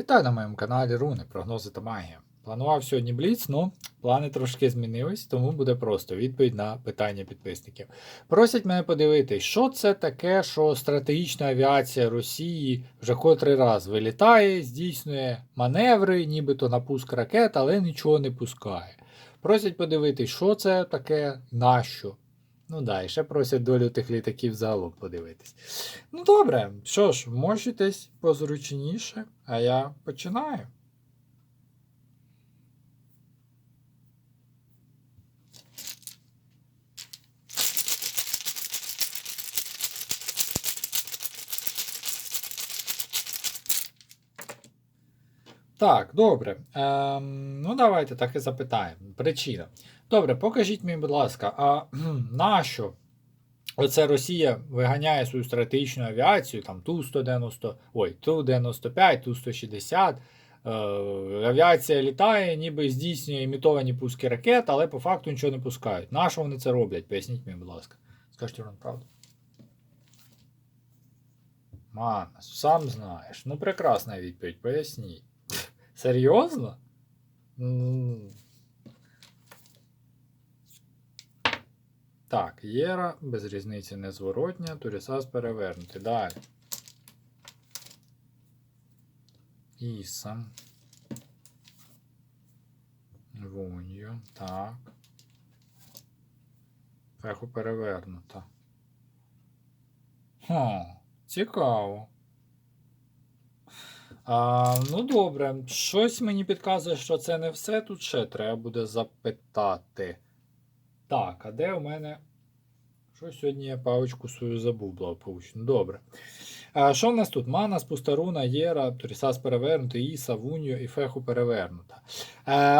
Вітаю на моєму каналі Руни, прогнози та магія. Планував сьогодні Бліц, але плани трошки змінились, тому буде просто відповідь на питання підписників. Просять мене подивитись, що це таке, що стратегічна авіація Росії вже котрий раз вилітає, здійснює маневри, нібито на пуск ракет, але нічого не пускає. Просять подивитись, що це таке, нащо. Ну да, і ще просять долю тих літаків загалом подивитись. Ну добре, що ж, мочитесь позручніше, а я починаю. Так, добре. Ем, ну, давайте так і запитаємо. Причина. Добре, покажіть мені, будь ласка, а нащо оце Росія виганяє свою стратегічну авіацію, там Ту-190, ой, Ту-95, Ту-160. Е, авіація літає, ніби здійснює імітовані пуски ракет, але по факту нічого не пускають. Нащо вони це роблять? Поясніть мені, будь ласка. Скажіть вам правду. Манас, сам знаєш. Ну, прекрасна відповідь, поясніть. Серйозно? Так, Єра, без різниці незворотня, Турісас перевернути. Далі. Іса. Вунью. Так. Феху перевернута. Хм, цікаво. А, ну добре, щось мені підказує, що це не все. Тут ще треба буде запитати. Так, а де у мене. Що сьогодні я паличку свою забув благополучно. Добре. Що в нас тут? Мана, Спустаруна, Єра, Турісас перевернута, Іса, Вуньо і Феху перевернута.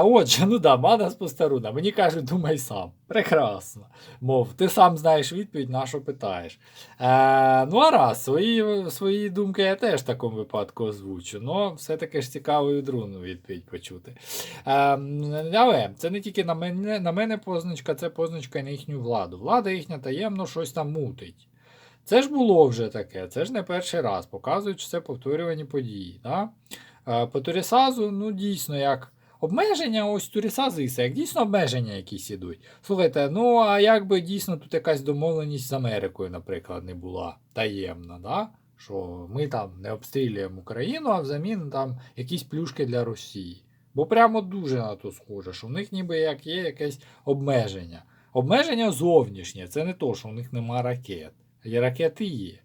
Отже, ну да, Мана Спустаруна. Мені кажуть, думай сам. Прекрасно. Мов, ти сам знаєш відповідь, на що питаєш. Е, ну, а раз, свої, свої думки я теж в такому випадку озвучу. Ну, все-таки ж цікаво і другу відповідь почути. Е, але це не тільки на мене, на мене позначка, це позначка на їхню владу. Влада їхня таємно щось там мутить. Це ж було вже таке, це ж не перший раз. Показують, що це повторювані події. Да? Е, по Турісазу, ну, дійсно, як. Обмеження ось Турісази як дійсно обмеження якісь ідуть. Слухайте, ну а як би дійсно тут якась домовленість з Америкою, наприклад, не була таємна, да? що ми там не обстрілюємо Україну, а взамін там якісь плюшки для Росії. Бо прямо дуже на то схоже, що в них ніби як є якесь обмеження. Обмеження зовнішнє, це не то, що в них нема ракет. Є ракети є.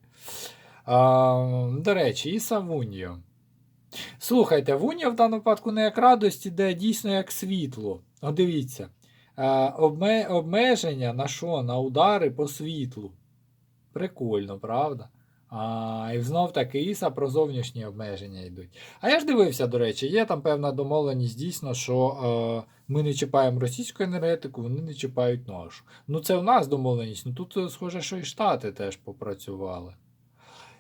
А, до речі, і Савуньо. Слухайте, Вуньо в даному випадку не як радості, де дійсно як світло. О, дивіться. Обме, обмеження на що? На удари по світлу. Прикольно, правда? А, І знов таки Іса про зовнішні обмеження йдуть. А я ж дивився, до речі, є там певна домовленість дійсно, що е, ми не чіпаємо російську енергетику, вони не чіпають нашу. Ну це в нас домовленість. Ну тут е, схоже, що і Штати теж попрацювали.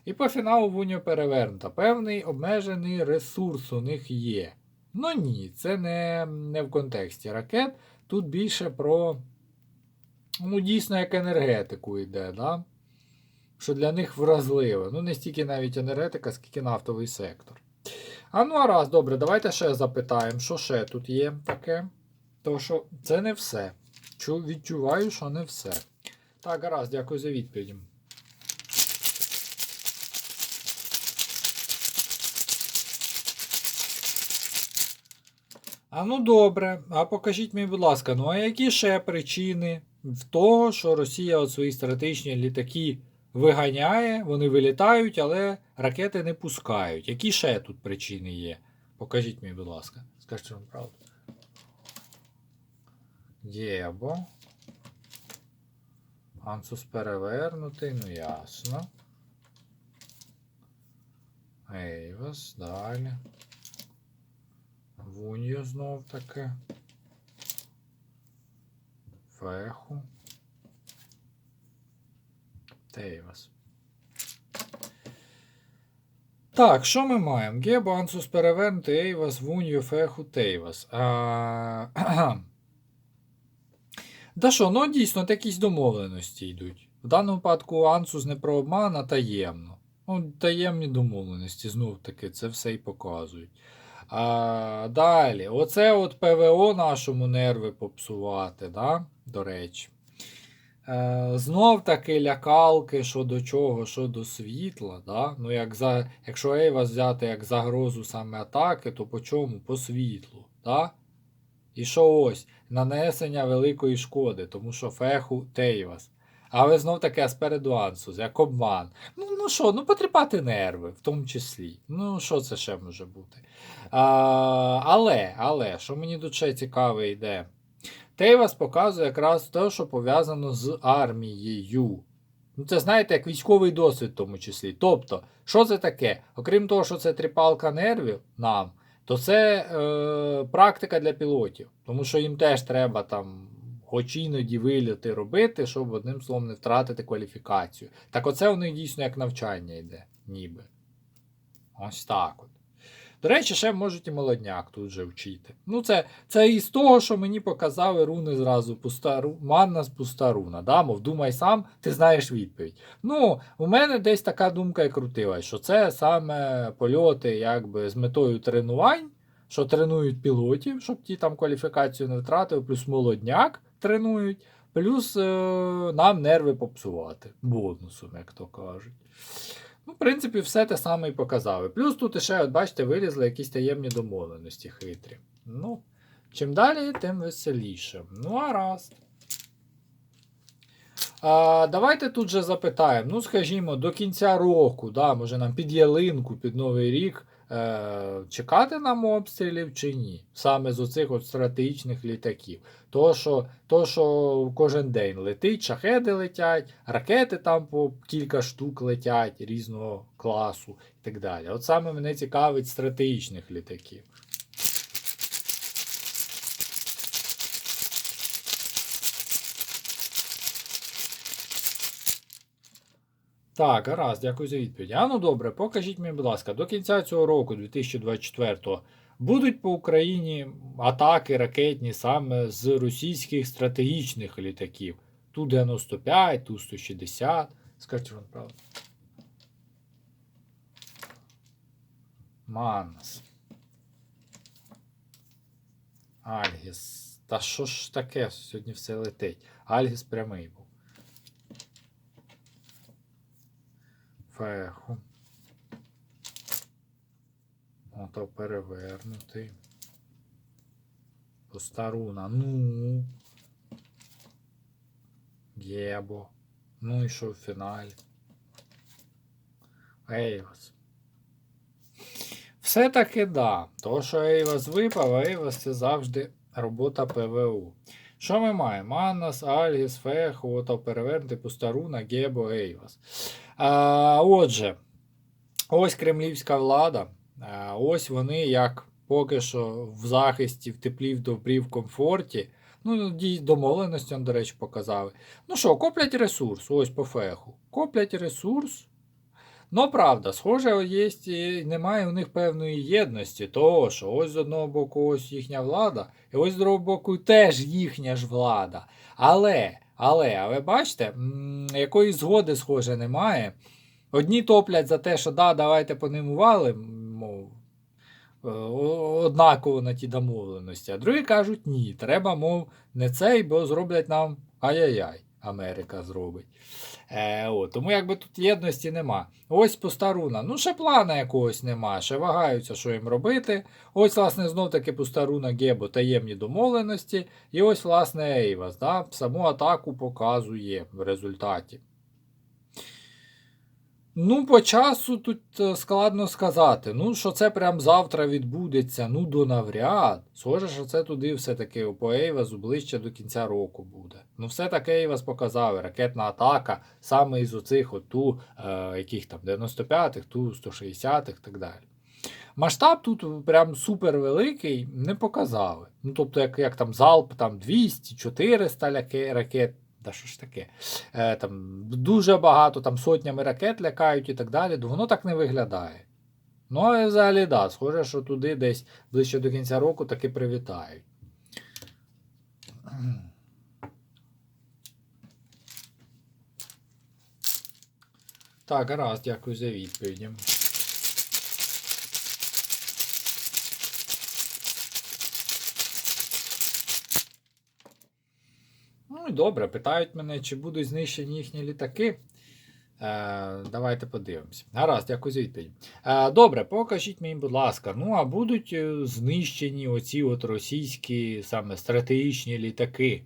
І по фіналу Вуньо перевернута. Певний обмежений ресурс у них є. Ну ні, це не, не в контексті ракет. Тут більше про, ну, дійсно, як енергетику йде, да? Що для них вразливо. Ну, не стільки навіть енергетика, скільки нафтовий сектор. А ну, а раз, добре, давайте ще запитаємо, що ще тут є таке. То що це не все. Чу, відчуваю, що не все. Так, гаразд, дякую за відповідь. А ну добре, а покажіть мені, будь ласка, ну а які ще причини в того, що Росія от свої стратегічні літаки виганяє, вони вилітають, але ракети не пускають. Які ще тут причини є? Покажіть мені, будь ласка. Скажіть вам правду. Єбо. Ансус перевернутий, ну ясно. Ейвас, далі. Вуньо знов таки. Феху. Тейвас. Так, що ми маємо? Гебо, Ансус перевернутий, Ейвас, Вуньо, Феху, Тейвас. Да що, ну дійсно, якісь домовленості йдуть. В даному випадку Ансус не про обман, а таємно. Ну, таємні домовленості, знов таки, це все і показують. А, далі, оце от ПВО нашому нерви попсувати, да? до речі. Е, знов таки лякалки, що до чого, що до світла. Да? Ну, як за, якщо Ейвас взяти як загрозу саме атаки, то по чому? По світлу. Да? І що ось, нанесення великої шкоди, тому що феху Тейвас. Але знов таки спереду Ансус, як обман. Ну, ну що, ну потріпати нерви, в тому числі. Ну, що це ще може бути? А, але, але, що мені ще цікаве йде. Тейвас показує якраз те, що пов'язано з армією. Ну, це знаєте, як військовий досвід в тому числі. Тобто, що це таке? Окрім того, що це тріпалка нервів нам, то це е, практика для пілотів. Тому що їм теж треба там хоч іноді виліти робити, щоб одним словом не втратити кваліфікацію. Так оце у них дійсно як навчання йде, ніби. Ось так от. До речі, ще можуть і молодняк тут же вчити. Ну, це, це із того, що мені показали руни зразу пуста манна з пуста руна. Да? Мов думай сам, ти знаєш відповідь. Ну, у мене десь така думка і крутилась, що це саме польоти якби з метою тренувань, що тренують пілотів, щоб ті там кваліфікацію не втратили, плюс молодняк тренують, плюс е, нам нерви попсувати. Бонусом, як то кажуть. Ну, в принципі, все те саме і показали. Плюс тут ще, от бачите, вилізли якісь таємні домовленості хитрі. Ну, чим далі, тим веселіше. Ну, а раз. А, давайте тут же запитаємо. Ну, скажімо, до кінця року, да, може нам під ялинку, під Новий рік чекати нам обстрілів чи ні? Саме з оцих от стратегічних літаків. То що, то, що кожен день летить, шахеди летять, ракети там по кілька штук летять різного класу і так далі. От саме мене цікавить стратегічних літаків. Так, гаразд, дякую за відповідь. А ну добре, покажіть мені, будь ласка, до кінця цього року, 2024-го, будуть по Україні атаки ракетні саме з російських стратегічних літаків. Ту-95, Ту-160. Скажіть вам правду. Манас. Альгіс. Та що ж таке? Сьогодні все летить. Альгіс прямий був. Феху. Ото перевернутий. Постаруна. Ну. Єбо. Ну і що в фіналі? Ейвас. Все-таки да. То, що Ейвас випав, Ейвас це завжди робота ПВУ. Що ми маємо? Маннас, Альгіс, Феху, ото перевернути Пустаруна, Гебо, Ейвас. А, отже, ось кремлівська влада. Ось вони як поки що в захисті, в теплі, в добрі, в комфорті. Ну, домовленості, до речі, показали. Ну що, коплять ресурс, ось по феху. Коплять ресурс. Ну, правда, схоже, є, немає у них певної єдності, того, що ось з одного боку ось їхня влада, і ось з другого боку теж їхня ж влада. Але, але, але бачите, якоїсь згоди, схоже, немає. Одні топлять за те, що да, давайте по ним мов, е, однаково на ті домовленості, а другі кажуть, ні, треба, мов, не цей, бо зроблять нам ай-яй-яй. Америка зробить. Е, от, тому якби тут єдності нема. Ось пустаруна. Ну, ще плана якогось нема, ще вагаються, що їм робити. Ось, власне, знов таки пустаруна Гебо таємні домовленості. І ось, власне, Ейвас. Да, саму атаку показує в результаті. Ну, по часу тут е, складно сказати. Ну, що це прям завтра відбудеться, ну до навряд. Схоже, що це туди все-таки по Ейвазу ближче до кінця року буде. Ну, все-таки Ейваз показали. Ракетна атака саме із оцих от ту, е, яких там 95-х, ту 160-х і так далі. Масштаб тут прям супер великий, не показали. Ну, тобто, як, як там залп там 200, 400 ляке- ракет. Та що ж таке? Е, там, дуже багато, там сотнями ракет лякають і так далі, воно так не виглядає. Ну, але взагалі, да, схоже, що туди десь ближче до кінця року таки привітають. Так, гаразд, дякую за відповіді. І добре, питають мене, чи будуть знищені їхні літаки. Е, давайте подивимося. Гаразд, дякую за відповідь. Е, добре, покажіть мені, будь ласка, ну а будуть е, знищені оці от російські саме стратегічні літаки.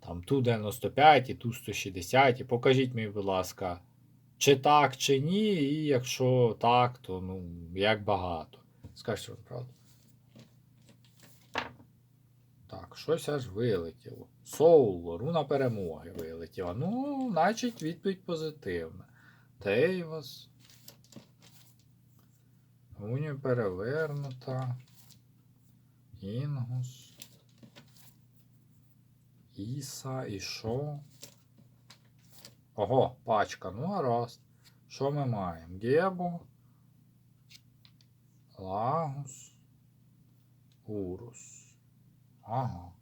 Там Ту-95 і Ту-160. Покажіть мені, будь ласка, чи так, чи ні, і якщо так, то ну, як багато. Скажіть вам правду. Так, щось аж вилетіло. Соуло, руна перемоги вилетіла. Ну, значить, відповідь позитивна. Тейвас. Уні перевернута. Інгус. Іса і що? Ого, пачка. Ну, гаразд. Що ми маємо? Гебо. Лагус. Урус. Ага.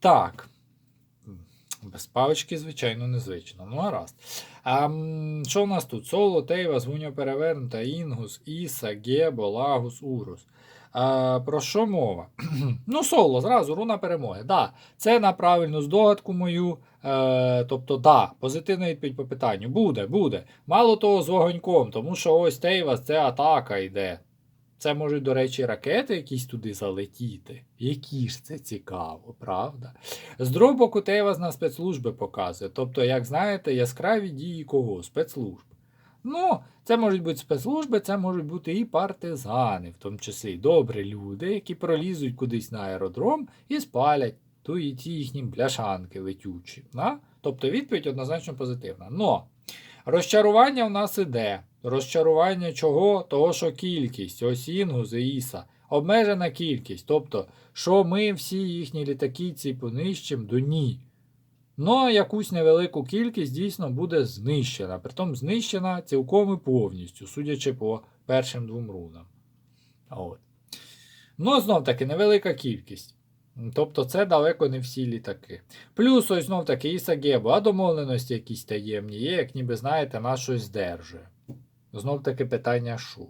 Так. Без палички, звичайно, незвично. Ну, гаразд. А, що у нас тут? Соло, Тейва, Звуня перевернута, Інгус, Іса, Гебо, Лагус, Урус. А, про що мова? ну, соло, зразу, руна перемоги. Да, це на правильну здогадку мою. Е, тобто, да, позитивна відповідь по питанню. Буде, буде. Мало того, з вогоньком, тому що ось Тейвас це атака йде. Це можуть, до речі, ракети якісь туди залетіти. Які ж це цікаво, правда? З другого боку, Тейвас на спецслужби показує. Тобто, як знаєте, яскраві дії кого? Спецслужб. Ну, це можуть бути спецслужби, це можуть бути і партизани, в тому числі добрі люди, які пролізуть кудись на аеродром і спалять ту і ті їхні бляшанки летючі. Да? Тобто відповідь однозначно позитивна. Но розчарування в нас іде. Розчарування чого? Того, що кількість, ось Інгус і Іса, обмежена кількість. Тобто, що ми всі їхні літаки ці понищимо, до ні. Но якусь невелику кількість дійсно буде знищена. Притом знищена цілком і повністю, судячи по першим двом рунам. От. Ну, знов таки, невелика кількість. Тобто це далеко не всі літаки. Плюс ось знов таки і Сагебо, а домовленості якісь таємні є, як ніби знаєте, нас щось здержує. Знов таки питання що.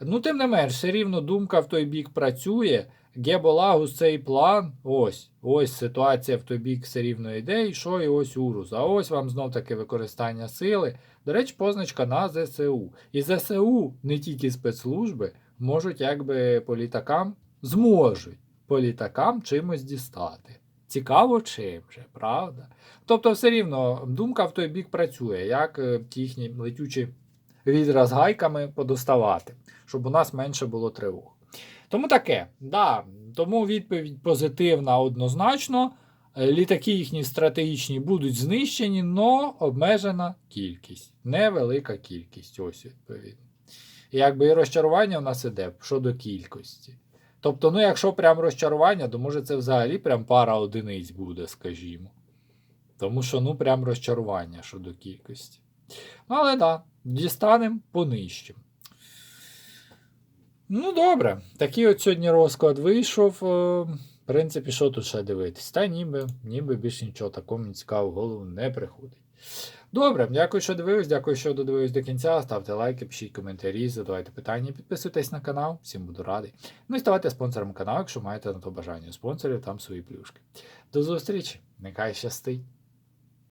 Ну, тим не менш, все рівно думка в той бік працює. Геболагус цей план. Ось. Ось ситуація в той бік все рівно йде, і що, і ось Урус. А ось вам знов таки використання сили. До речі, позначка на ЗСУ. І ЗСУ, не тільки спецслужби, можуть якби по літакам зможуть по літакам чимось дістати. Цікаво чим же, правда? Тобто, все рівно думка в той бік працює, як е, їхні летючі відра з гайками подоставати, щоб у нас менше було тривог. Тому таке, да, тому відповідь позитивна однозначно. Е, Літаки їхні стратегічні будуть знищені, але обмежена кількість. Невелика кількість. Ось відповідно. Якби і розчарування в нас іде щодо кількості. Тобто, ну, якщо прям розчарування, то може це взагалі прям пара одиниць буде, скажімо. Тому що, ну, прям розчарування щодо кількості. Але да, дістанемо понищимо. Ну, добре. Такий от сьогодні розклад вийшов. Е, В принципі, що тут ще дивитись? Та ніби, ніби більше нічого такого цікавого в голову не приходить. Добре, дякую, що дивились, дякую, що додивились до кінця. Ставте лайки, пишіть коментарі, задавайте питання, підписуйтесь на канал, всім буду радий. Ну і ставайте спонсором каналу, якщо маєте на то бажання. Спонсорів там свої плюшки. До зустрічі, нехай щастить!